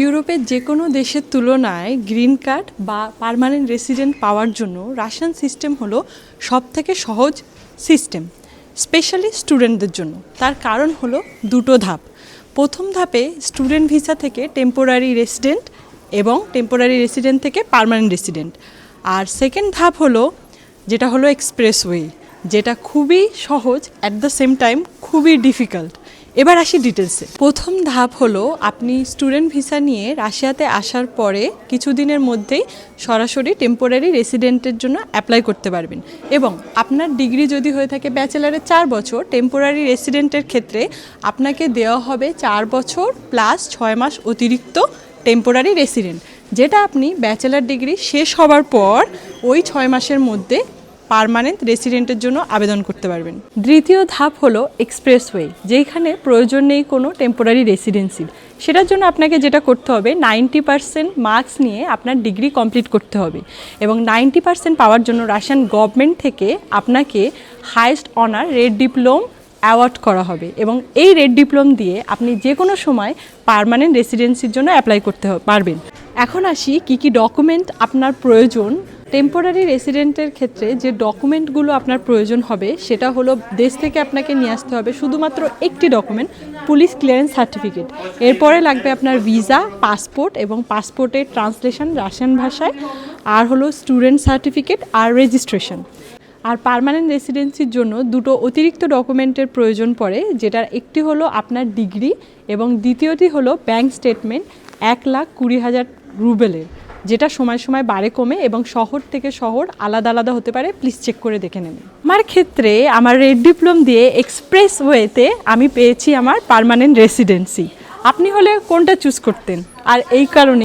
ইউরোপের যে কোনো দেশের তুলনায় গ্রিন কার্ড বা পারমানেন্ট রেসিডেন্ট পাওয়ার জন্য রাশিয়ান সিস্টেম হলো সব থেকে সহজ সিস্টেম, স্পেশালি স্টুডেন্টদের জন্য। তার কারণ হলো দুটো ধাপ। প্রথম ধাপে স্টুডেন্ট ভিসা থেকে টেম্পোরারি রেসিডেন্ট এবং টেম্পোরারি রেসিডেন্ট থেকে পার্মানেন্ট রেসিডেন্ট। আর সেকেন্ড ধাপ হলো যেটা হলো এক্সপ্রেসওয়ে, যেটা খুবই সহজ অ্যাট দ্য সেম টাইম খুবই ডিফিকাল্ট এবার আসি ডিটেলসে প্রথম ধাপ হলো আপনি স্টুডেন্ট ভিসা নিয়ে রাশিয়াতে আসার পরে কিছুদিনের মধ্যেই সরাসরি টেম্পোরারি রেসিডেন্টের জন্য অ্যাপ্লাই করতে পারবেন। এবং আপনার ডিগ্রি যদি হয়ে থাকে ব্যাচেলারের চার বছর টেম্পোরারি রেসিডেন্টের ক্ষেত্রে আপনাকে দেওয়া হবে চার বছর প্লাস ছয় মাস অতিরিক্ত টেম্পোরারি রেসিডেন্ট যেটা আপনি ব্যাচেলার ডিগ্রি শেষ হওয়ার পর ওই ছয় মাসের মধ্যে পার্মানেন্ট রেসিডেন্টের জন্য আবেদন করতে পারবেন। দ্বিতীয় ধাপ হলো এক্সপ্রেসওয়ে যেখানে প্রয়োজন নেই কোনো টেম্পোরারি রেসিডেন্সির সেটার জন্য আপনাকে যেটা করতে হবে নাইনটি পার্সেন্ট মার্কস নিয়ে আপনার ডিগ্রি কমপ্লিট করতে হবে এবং নাইনটি পার্সেন্ট পাওয়ার জন্য রাশিয়ান গভর্নমেন্ট থেকে আপনাকে highest honour red diploma award করা হবে এবং এই রেড ডিপ্লোম দিয়ে আপনি যে কোনো সময় পারমানেন্ট রেসিডেন্সির জন্য অ্যাপ্লাই করতে পারবেন। এখন আসি কি কি ডকুমেন্ট আপনার প্রয়োজন টেম্পোরারি রেসিডেন্টের ক্ষেত্রে যে ডকুমেন্টগুলো আপনার প্রয়োজন হবে, সেটা হলো দেশ থেকে আপনাকে নিয়ে আসতে হবে শুধুমাত্র একটি ডকুমেন্ট পুলিশ ক্লিয়ারেন্স সার্টিফিকেট এরপরে লাগবে আপনার ভিসা পাসপোর্ট এবং পাসপোর্টের ট্রান্সলেশন রাশিয়ান ভাষায়, আর হলো স্টুডেন্ট সার্টিফিকেট আর রেজিস্ট্রেশন আর পার্মানেন্ট রেসিডেন্সির জন্য দুটো অতিরিক্ত ডকুমেন্টের প্রয়োজন পড়ে, যেটার একটি হলো আপনার ডিগ্রি এবং দ্বিতীয়টি হলো ব্যাংক স্টেটমেন্ট এক লাখ কুড়ি হাজার রুবেলের। যেটা সময় সময় বাড়ে, কমে এবং শহর থেকে শহর আলাদা আলাদা হতে পারে প্লিজ চেক করে দেখে নেবেন। আমার ক্ষেত্রে আমার রেড ডিপ্লোম দিয়ে এক্সপ্রেস ওয়েতে আমি পেয়েছি আমার পারমানেন্ট রেসিডেন্সি আপনি হলে কোনটা চুজ করতেন? আর এই কারণে